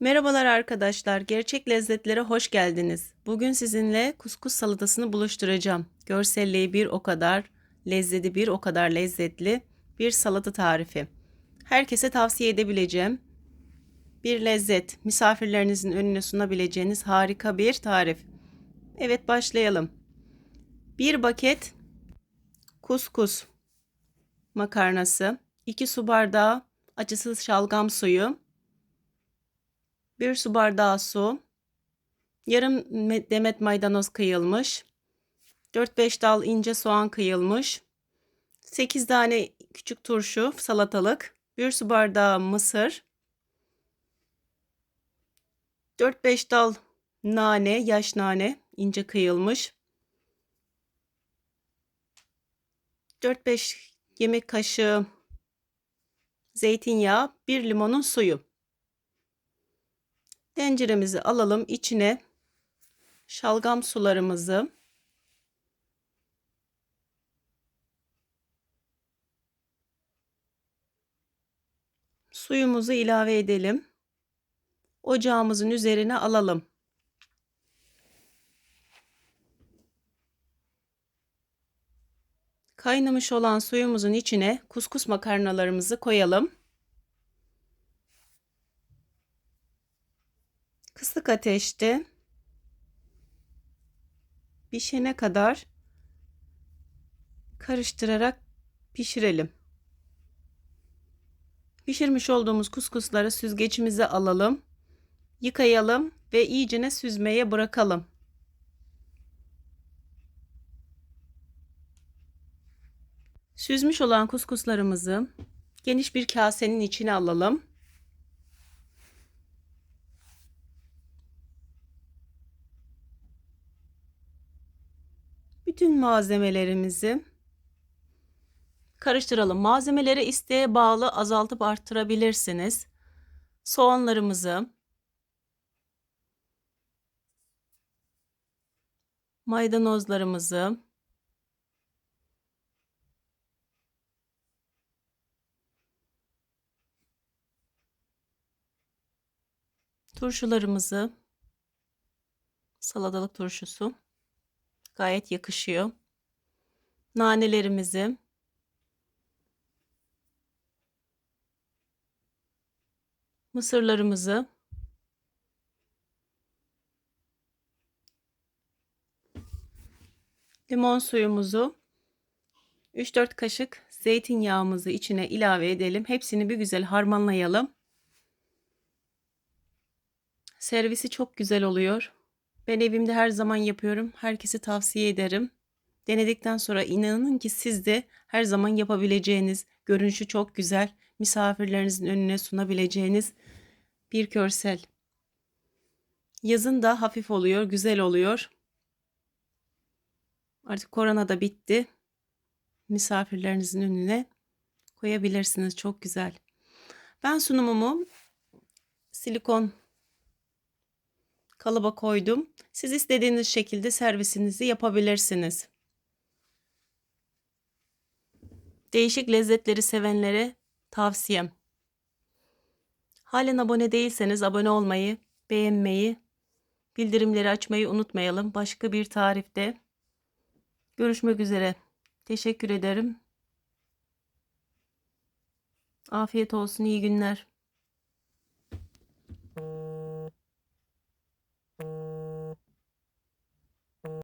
Merhabalar arkadaşlar. Gerçek lezzetlere hoş geldiniz. Bugün sizinle kuskus salatasını buluşturacağım. Görselliği bir o kadar, lezzeti bir o kadar lezzetli bir salata tarifi. Herkese tavsiye edebileceğim bir lezzet, misafirlerinizin önüne sunabileceğiniz harika bir tarif. Evet başlayalım. Bir paket kuskus makarnası, 2 su bardağı acısız şalgam suyu, 1 su bardağı su, yarım demet maydanoz kıyılmış, 4-5 dal ince soğan kıyılmış, 8 tane küçük turşu salatalık, 1 su bardağı mısır, 4-5 dal nane, yaş nane ince kıyılmış, 4-5 yemek kaşığı zeytinyağı, 1 limonun suyu. Tenceremizi alalım. içine şalgam sularımızı suyumuzu ilave edelim. Ocağımızın üzerine alalım. Kaynamış olan suyumuzun içine kuskus makarnalarımızı koyalım. Kısık ateşte pişene kadar karıştırarak pişirelim. Pişirmiş olduğumuz kuskusları süzgecimize alalım. Yıkayalım ve iyicene süzmeye bırakalım. Süzmüş olan kuskuslarımızı geniş bir kasenin içine alalım. Bütün malzemelerimizi karıştıralım. Malzemeleri isteğe bağlı azaltıp arttırabilirsiniz. Soğanlarımızı, maydanozlarımızı, turşularımızı, salatalık turşusu, Gayet yakışıyor. Nanelerimizi mısırlarımızı limon suyumuzu 3-4 kaşık zeytinyağımızı içine ilave edelim. Hepsini bir güzel harmanlayalım. Servisi çok güzel oluyor. Ben evimde her zaman yapıyorum. Herkese tavsiye ederim. Denedikten sonra inanın ki siz de her zaman yapabileceğiniz, görünüşü çok güzel, misafirlerinizin önüne sunabileceğiniz bir görsel. Yazın da hafif oluyor, güzel oluyor. Artık korona da bitti. Misafirlerinizin önüne koyabilirsiniz. Çok güzel. Ben sunumumu silikon kalıba koydum. Siz istediğiniz şekilde servisinizi yapabilirsiniz. Değişik lezzetleri sevenlere tavsiyem. Halen abone değilseniz abone olmayı, beğenmeyi, bildirimleri açmayı unutmayalım. Başka bir tarifte görüşmek üzere. Teşekkür ederim. Afiyet olsun, iyi günler.